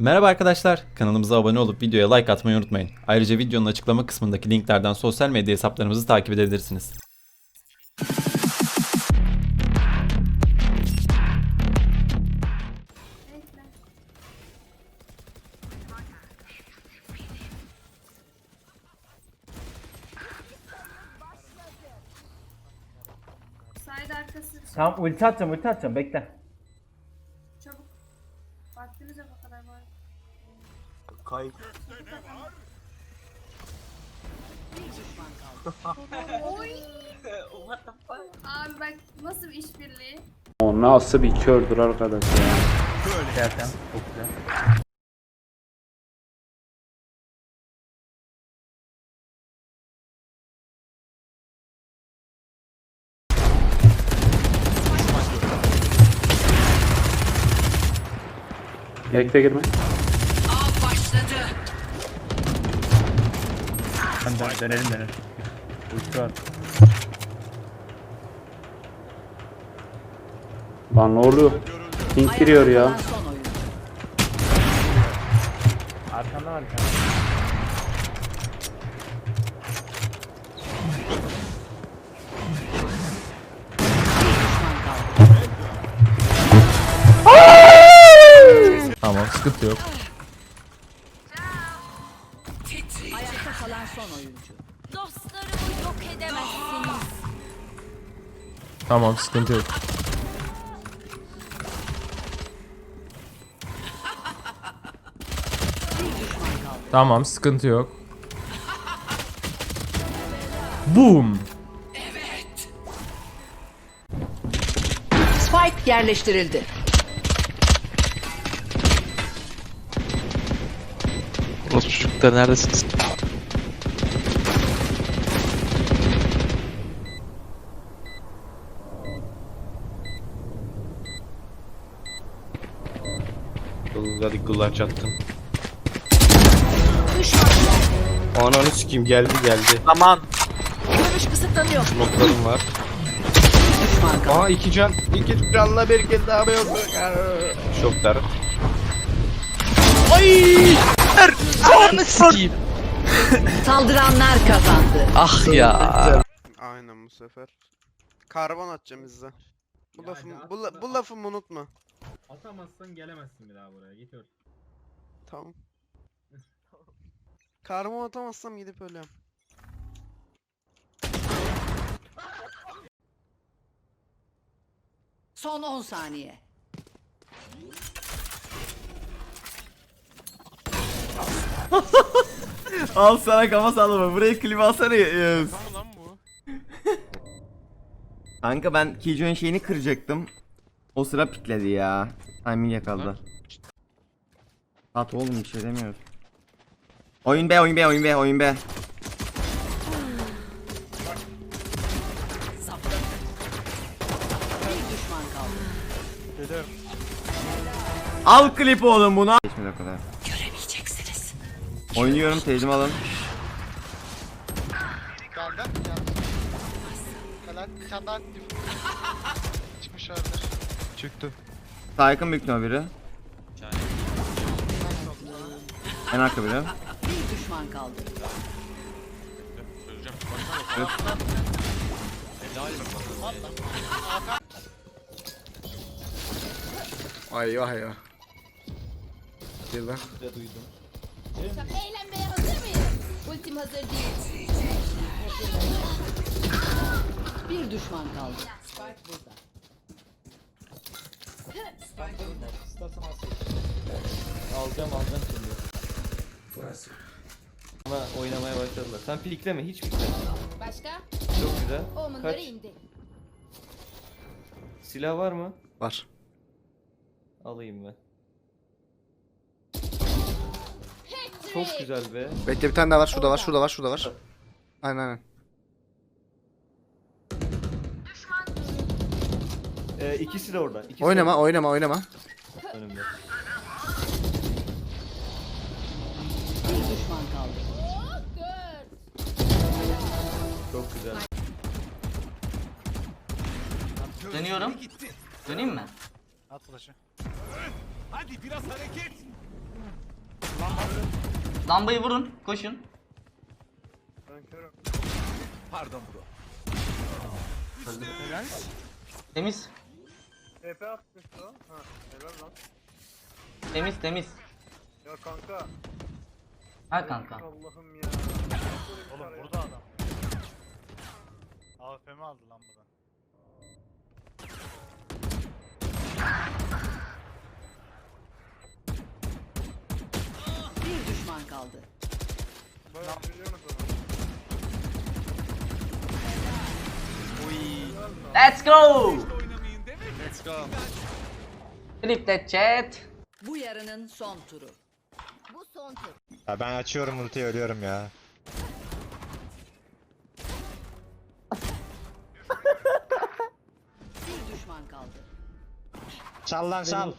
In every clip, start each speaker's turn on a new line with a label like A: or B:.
A: Merhaba arkadaşlar, kanalımıza abone olup videoya like atmayı unutmayın. Ayrıca videonun açıklama kısmındaki linklerden sosyal medya hesaplarımızı takip edebilirsiniz.
B: Side arkası
C: Tamam ulti atacağım ulti atacağım bekle.
B: Nasıl bir işbirliği.
D: O nasıl bir kördür arkadaş ya.
C: Zaten çok güzel.
D: Bekle girme.
C: Ben dön, dönelim dönelim. Ulti var.
D: Lan ne oluyor? Pink giriyor ya.
C: Arkanda var bir tane.
A: Tamam, sıkıntı yok.
E: Ayakta kalan son oyuncu. Dostlarımı yok edemezsiniz.
A: Tamam, sıkıntı yok. Tamam, sıkıntı yok. Boom.
E: Spike yerleştirildi.
F: Orospu çocuklar neredesiniz?
G: Hadi kulaç attım. Ananı sikeyim geldi geldi.
F: Aman!
E: Görüş kısıtlanıyor.
G: Notlarım var. Aa iki can. iki canla bir kez daha yok. Şoklar.
F: Ananı sikeyim!
E: Saldıranlar kazandı.
F: Ah ya!
H: Aynen bu sefer. Karbon atacağım izle. Bu lafım bu, la- bu lafımı unutma.
C: Atamazsan gelemezsin bir daha buraya git öl.
H: Tamam. Karbon atamazsam gidip ölüyorum.
E: Son 10 saniye.
I: Al sana kafa sallama. Buraya klip alsana Yağız. Kanka ben Killjoy'un şeyini kıracaktım. O sıra pikledi ya. Timing yakaladı. At oğlum bir şey demiyoruz. Oyun B, oyun B, oyun B, oyun B.
E: Bir düşman kaldı.
I: Al klip oğlum bunu. Geçmedi o kadar.
E: Göremeyeceksiniz.
I: Oynuyorum teyzemi alın.
G: Çıktı.
I: Sağ yakın büyük ihtimal biri. En arka biri.
E: Düşman kaldı.
G: Ay vay ya. Gel lan.
B: Eğlenmeye hazır mıyız? Ultim hazır değil.
E: Bir düşman kaldı. Spike burada.
J: Alacağım alacağım şimdi. Ama oynamaya başladılar. Sen pikleme hiç pikleme.
B: Başka?
J: Çok güzel.
B: Omenları
J: Kaç?
B: indi.
J: Silah var mı?
G: Var.
J: Alayım ben. Çok güzel be.
H: Bekle bir tane daha var şurada var şurada var şurada var. Aynen aynen.
J: Ee, ikisi de orada. İkisi
H: Oynama
J: de
H: oynama oynama.
J: önümde.
E: Bir düşman kaldı.
J: Çok güzel.
I: Dönüyorum. Döneyim mi?
H: At flash'ı.
K: Hadi biraz hareket.
L: Lambayı vurun. Koşun.
G: Pardon bro.
L: Temiz.
G: TP atmış o. Ha helal lan.
L: Temiz temiz.
G: Ya kanka.
L: Ha kanka.
G: Allah'ım ya.
C: Oğlum burada adam. AFM aldı lan buradan.
E: Bir düşman kaldı.
G: Bayağı biliyor musun?
L: Let's go. Let's go. Flip that chat.
E: Bu yarının son turu.
M: Bu son tur.
C: Ya ben açıyorum ultiyi ölüyorum ya.
E: Bir düşman kaldı.
C: Çal lan çal.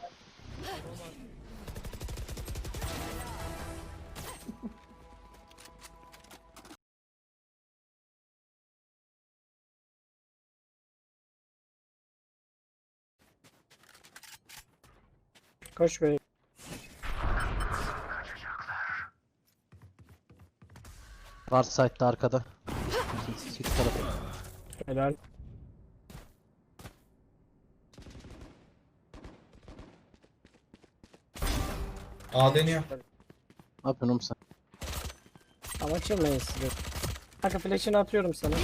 G: Koş be.
C: Var site'da arkada.
G: Helal.
C: A deniyor. Ne yapıyorsun oğlum sen?
G: Ama açılmayın size. Kanka flash'ını atıyorum sana.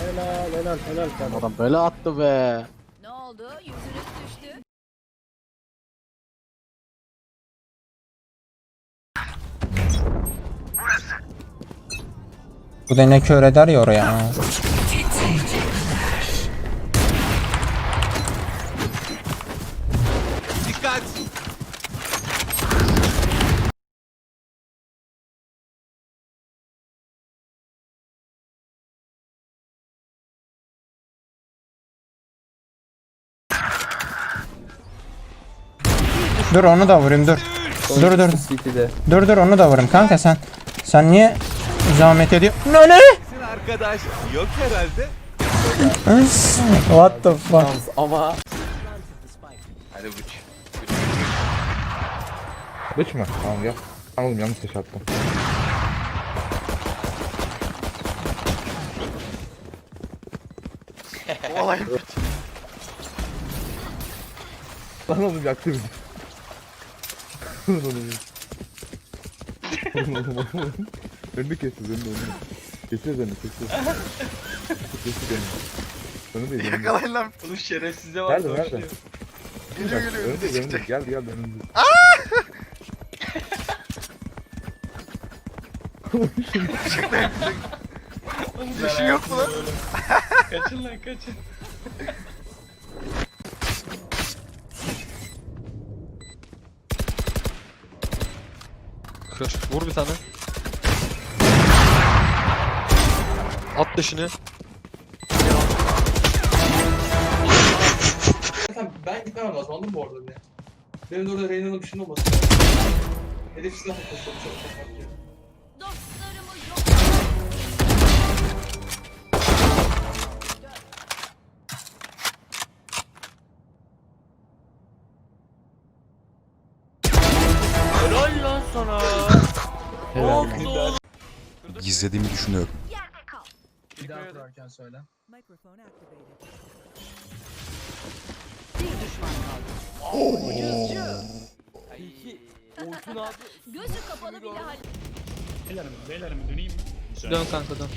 G: Helal helal helal kanka.
C: Adam böyle attı be.
M: Ne oldu? Yüzünüz düştü.
C: Bu da ne kör eder ya oraya. Dur onu da vurayım dur. Dur dur. Dur dur onu da vurayım kanka sen. Sen niye zahmet ediyor? Ne ne?
G: Arkadaş yok herhalde.
C: What the fuck?
N: Ama
G: Hadi buç.
C: Bıç mı? Tamam gel. Tamam oğlum yanlış ses attım.
D: Olay
C: Lan oğlum yaktı bizi. Lan oğlum. Oğlum oğlum oğlum. Önünü kesiyoruz önünü önünü. Kesiyoruz önünü kesiyoruz. Kesiyoruz önünü. Önünü değil önünü.
D: Yakalayın lan.
N: bunun şerefsize var.
C: Nerede nerede?
D: Geliyor geliyor.
C: Önünde önünde gel gel önünde.
D: Düşün yok mu lan?
N: Kaçın lan kaçın.
F: Kır. Vur bir tane. At dışını.
N: Ben gitmem lazım anladın mı orada bile? Benim de orada Reyna'nın dışında olması Hedef silah atması
M: Dostlarımı
O: Gizlediğimi düşünüyorum.
N: Bir daha kurarken söyle.
E: Bir düşman kaldı.
M: Gözü kapalı bile hal.
F: Dön kanka dön.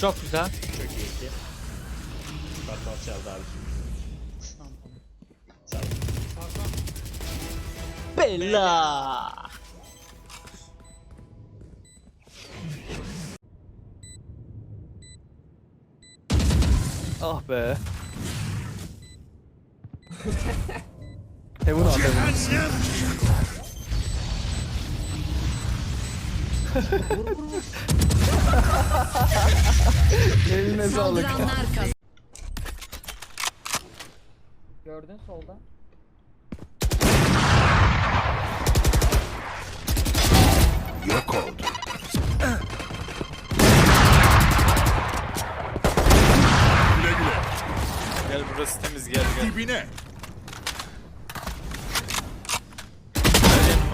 F: Çok güzel. Bella.
N: Ah be. Heaven at Heaven. Eline sağlık.
G: Gördün solda.
O: Yok oldu. Güle güle.
K: Gel burası temiz gel gel.
P: Dibine.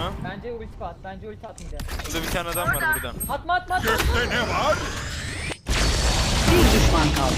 K: Yanıma.
Q: Bence ulti at. Bence ulti at mide.
K: Burada bir tane adam var burada.
Q: Atma atma atma.
P: Gökte ne var?
E: Bir düşman kaldı.